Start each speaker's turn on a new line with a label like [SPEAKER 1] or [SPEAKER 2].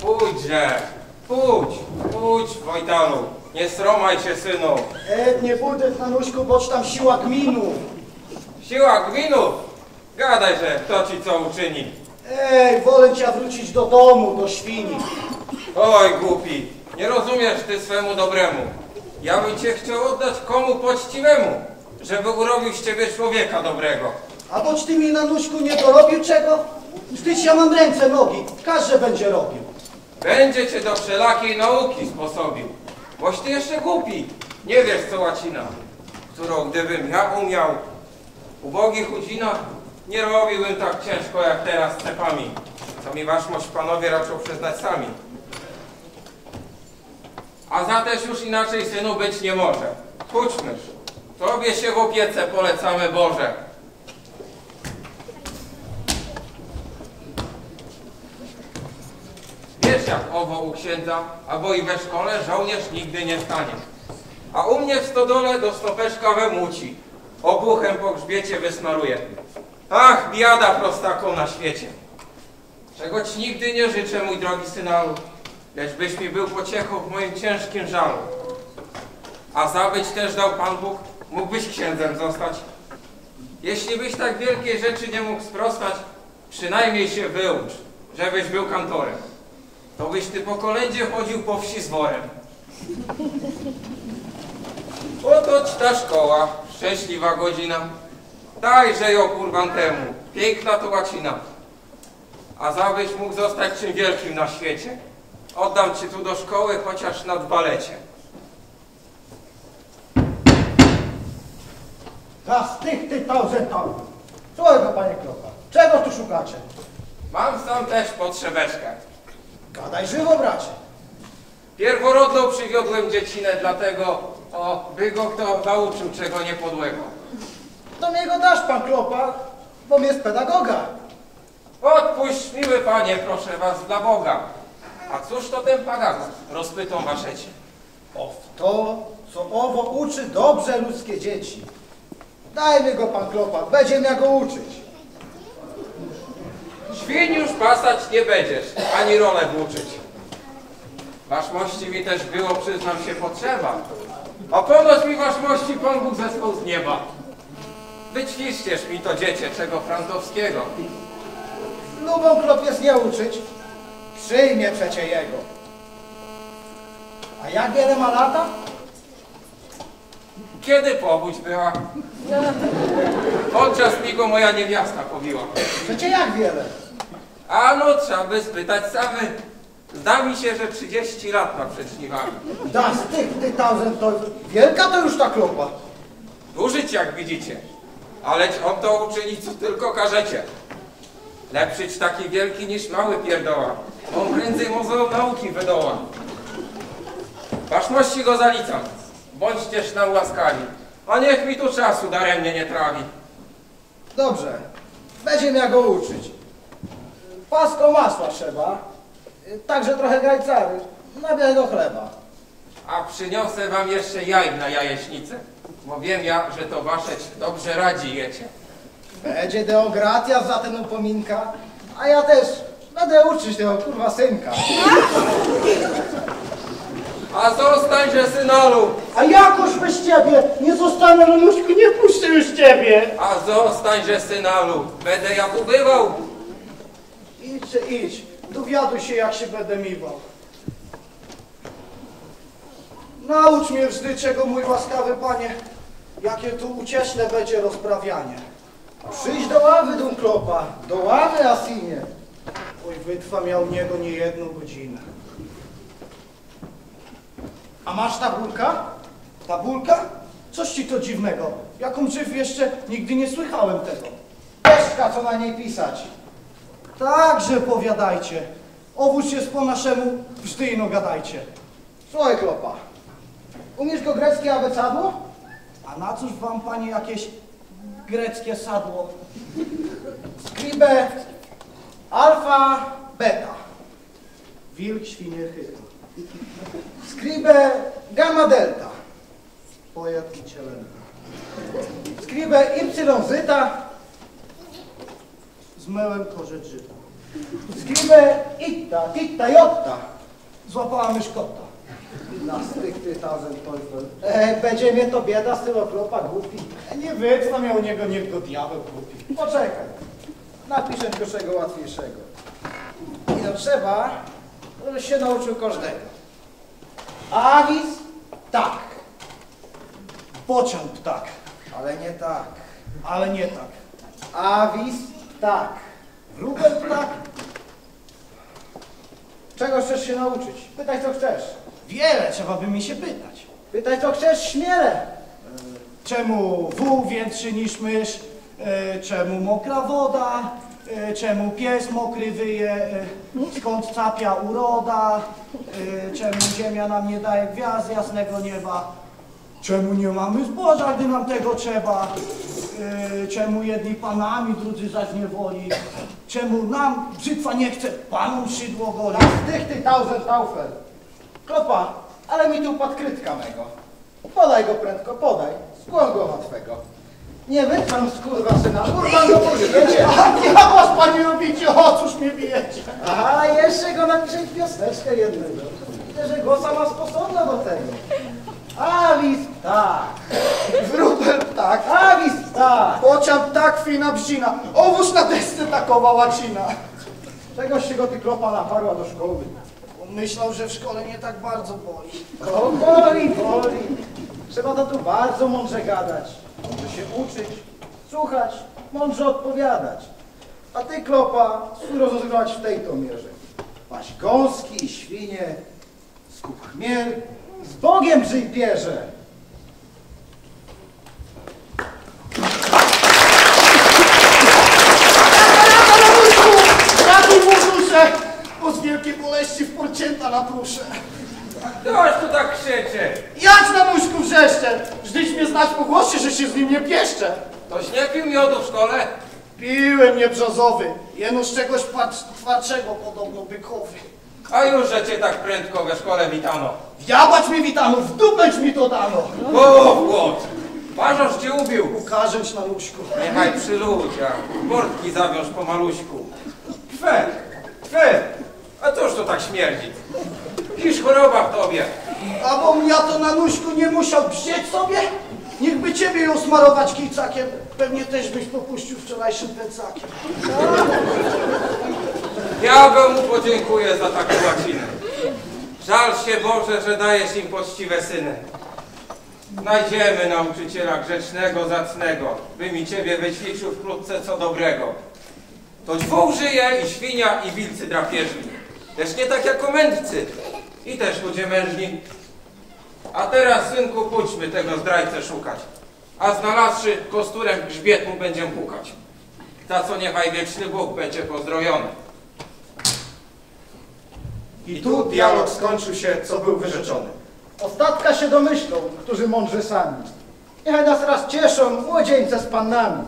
[SPEAKER 1] Pójdźże, pójdź, pójdź, Wojtalu. Nie sromaj się, synu.
[SPEAKER 2] E, nie pójdę na nóżku, boć tam siła gminu.
[SPEAKER 1] Siła gwinów. Gadaj, że kto ci co uczyni.
[SPEAKER 2] Ej, wolę cię wrócić do domu, do świni.
[SPEAKER 1] Oj, głupi, nie rozumiesz ty swemu dobremu. Ja bym cię chciał oddać komu poczciwemu, żeby urobił z ciebie człowieka dobrego.
[SPEAKER 2] A boć ty mi na nóżku nie dorobił czego? Wstydź, ja mam ręce, nogi. Każdy będzie robił.
[SPEAKER 1] Będzie cię do wszelakiej nauki sposobił. Boś ty jeszcze głupi, nie wiesz co łacina, którą gdybym ja umiał, ubogi chudzina, nie robiłbym tak ciężko jak teraz cepami, co mi waszmość panowie raczą przyznać sami. A za też już inaczej synu być nie może. Chodźmyż, tobie się w opiece polecamy Boże. Wiesz jak owo u księdza, albo i we szkole żołnierz nigdy nie stanie. A u mnie w stodole do stopeszka we muci, obuchem po grzbiecie wysmaruje. Ach, biada prostaką na świecie. Czego ci nigdy nie życzę, mój drogi synalu, lecz byś mi był pociechą w moim ciężkim żalu. A zabyć też dał Pan Bóg, mógłbyś księdzem zostać. Jeśli byś tak wielkiej rzeczy nie mógł sprostać, przynajmniej się wyucz, żebyś był kantorem. To byś ty po kolędzie chodził po wsi z worem. Oto ci ta szkoła, szczęśliwa godzina. Dajże ją kurwan temu, piękna to łacina. A zabyś mógł zostać czym wielkim na świecie. Oddam cię tu do szkoły, chociaż na dwalecie.
[SPEAKER 2] Za z tych ty tauzentonów. Słuchaj panie Kropa, czego tu szukacie?
[SPEAKER 1] Mam sam też potrzebeczkę.
[SPEAKER 2] Gadaj żywo, bracie.
[SPEAKER 1] Pierworodną przywiodłem dziecinę, dlatego, o, by go kto nauczył czego niepodłego.
[SPEAKER 2] Do mnie go dasz, pan Klopa, bo jest pedagoga.
[SPEAKER 1] Odpuść, miły panie, proszę was, dla Boga. A cóż to ten pagazon? Rozpytą waszecie.
[SPEAKER 2] O w to, co owo uczy dobrze ludzkie dzieci. Daj mi go, pan Klopa, będzie miał go uczyć.
[SPEAKER 1] Świń już pasać nie będziesz, ani rolę włóczyć. Waszmości mi też było, przyznam się, potrzeba. A ponoć mi waszmości Pan Bóg zesłał z nieba. Wyćwiczcież mi to dziecię, czego frantowskiego.
[SPEAKER 2] Lubą Klopie nie uczyć, przyjmie przecie jego. A jak wiele ma lata?
[SPEAKER 1] Kiedy powódź była? Podczas mi go moja niewiasta powiła.
[SPEAKER 2] Przecie jak wiele?
[SPEAKER 1] A no, trzeba by spytać samy. Zda mi się, że 30 lat ma przed żniwami.
[SPEAKER 2] Da z tych ty tausend to wielka to już ta Klopa.
[SPEAKER 1] Użyć jak widzicie, aleć on to uczyni, co tylko każecie. Lepszyć taki wielki niż mały pierdoła, on prędzej muzeum nauki wydoła. Waszmości go zalicam, bądźcież nam łaskawi, a niech mi tu czasu daremnie nie trawi.
[SPEAKER 2] Dobrze, będzie miał go uczyć. Pasko masła trzeba, także trochę gajcary, na białego chleba.
[SPEAKER 1] A przyniosę wam jeszcze jaj na jajeśnicę, bo wiem ja, że to wasze dobrze radzi jecie.
[SPEAKER 2] Będzie deogratia za ten upominka, a ja też będę uczyć tego kurwa synka.
[SPEAKER 1] A zostańże synalu,
[SPEAKER 2] A jakoż bez ciebie nie zostanę nóżku, nie puszczę już ciebie.
[SPEAKER 1] a zostańże synalu, będę ja tu bywał.
[SPEAKER 2] Idź, idź, dowiaduj się jak się będę miwał. Naucz mnie wżdy czego, mój łaskawy panie, jakie tu ucieszne będzie rozprawianie. Przyjdź do ławy, Dunklopa, do ławy, Asinie. Oj, wytrwa miał u niego nie jedną godzinę. A masz tabulka? Tabulka? Coś ci to dziwnego. Jaką żyw jeszcze nigdy nie słychałem tego. Deszka, co na niej pisać. Także powiadajcie. Owódź jest po naszemu, wżdy gadajcie. Słuchaj, Klopa. Umiesz go greckie abecadło? A na cóż wam, panie, jakieś greckie sadło? Scribe alfa beta. Wilk, świnie, chyba. Scribe gamma delta. Pojad i cielenka. Scribe ipsilonzyta z mełem korzec żyta. Scribe itta, titta, jotta. Złapała mysz kota. Na stricte thousand teufel. E, będzie mnie to bieda z tego klopa głupi. E, Nie wycna mnie u niego, niech go diabeł kupi. Poczekaj. Napiszę pierwszego łatwiejszego. I to trzeba, żebyś się nauczył każdego. Avis tak. Pociąg tak,
[SPEAKER 3] Ale nie tak.
[SPEAKER 2] ale nie tak. Avis tak. Wróbel tak. Czego chcesz się nauczyć? Pytaj co chcesz. Wiele trzeba by mi się pytać. Pytaj co chcesz śmiele. Czemu wół większy niż mysz? E, Czemu mokra woda? E, Czemu pies mokry wyje? E, Skąd capia uroda? E, Czemu ziemia nam nie daje gwiazd jasnego nieba? Czemu nie mamy zboża, gdy nam tego trzeba? E, Czemu jedni panami, drudzy zaś niewoli? Czemu nam brzytwa nie chce panom szydło goli?
[SPEAKER 3] Tych ty tausend taufel. Klopa, ale mi tu upadł krytka mego. Podaj go prędko, podaj. Skłon go na twego. Nie wytrzam skurwa syna, urwan do burzy, wiecie?
[SPEAKER 2] Ja was panie lubicie, o cóż mnie bijecie?
[SPEAKER 3] Aha, jeszcze go napiszę w piosneczkę jednego. Widzę, że głosa ma sposobna do tego. Avis tak,
[SPEAKER 2] Wróbel tak,
[SPEAKER 3] avis tak.
[SPEAKER 2] pociąg tak, fina brzina, owóz na desce takowa łacina.
[SPEAKER 3] Czegoś się go ty klopa naparła do szkoły.
[SPEAKER 2] Myślał, że w szkole nie tak bardzo boli.
[SPEAKER 3] O, boli, boli. Trzeba to tu bardzo mądrze gadać. Mądrze się uczyć, słuchać, mądrze odpowiadać. A ty, klopa, rozwiązywać w tej to mierze. Maś gąski i świnie, skup chmiel, z Bogiem żyj
[SPEAKER 2] duszę, bo z wielkiej boleści w porcięta na pruszę.
[SPEAKER 1] Ktoś tu tak krzyczy.
[SPEAKER 2] Jadź na muśku wrzeszcze, żdyś mnie znać po głosie, że się z nim nie pieszczę.
[SPEAKER 1] Toś nie pił miodu w szkole?
[SPEAKER 2] Piłem niebrzozowy, jeno z czegoś twardszego podobno bykowy.
[SPEAKER 1] A już, że cię tak prędko we szkole witano.
[SPEAKER 2] Jabać mi witano, wdupeć mi to dano.
[SPEAKER 1] O, głód! Parzosz cię ubił.
[SPEAKER 2] Ukażę ci na muśku.
[SPEAKER 1] Niechaj przy ludziach. Portki zawiąż po maluśku. Kwe, kwe. A cóż to tak śmierdzi? Hisz choroba w tobie.
[SPEAKER 2] A bo ja to na nóżku nie musiał brzeć sobie? Niechby ciebie ją smarować kicakiem, pewnie też byś popuścił wczorajszym plecakiem.
[SPEAKER 1] Diabeł mu podziękuję za taką łacinę. Żal się Boże, że dajesz im poczciwe syny. Znajdziemy nauczyciela grzecznego, zacnego, by mi ciebie wyćwiczył wkrótce co dobrego. To dwóch żyje i świnia i wilcy drapieżni. Lecz nie tak jak mędrcy i też ludzie mężni. A teraz, synku, pójdźmy tego zdrajcę szukać. A znalazłszy, kosturem grzbiet mu będziemy pukać. Za co niechaj wieczny Bóg będzie pozdrowiony.
[SPEAKER 3] I tu dialog skończył się, co był wyrzeczony. Ostatka się domyślą, którzy mądrzy sami. Niechaj nas raz cieszą młodzieńce z pannami.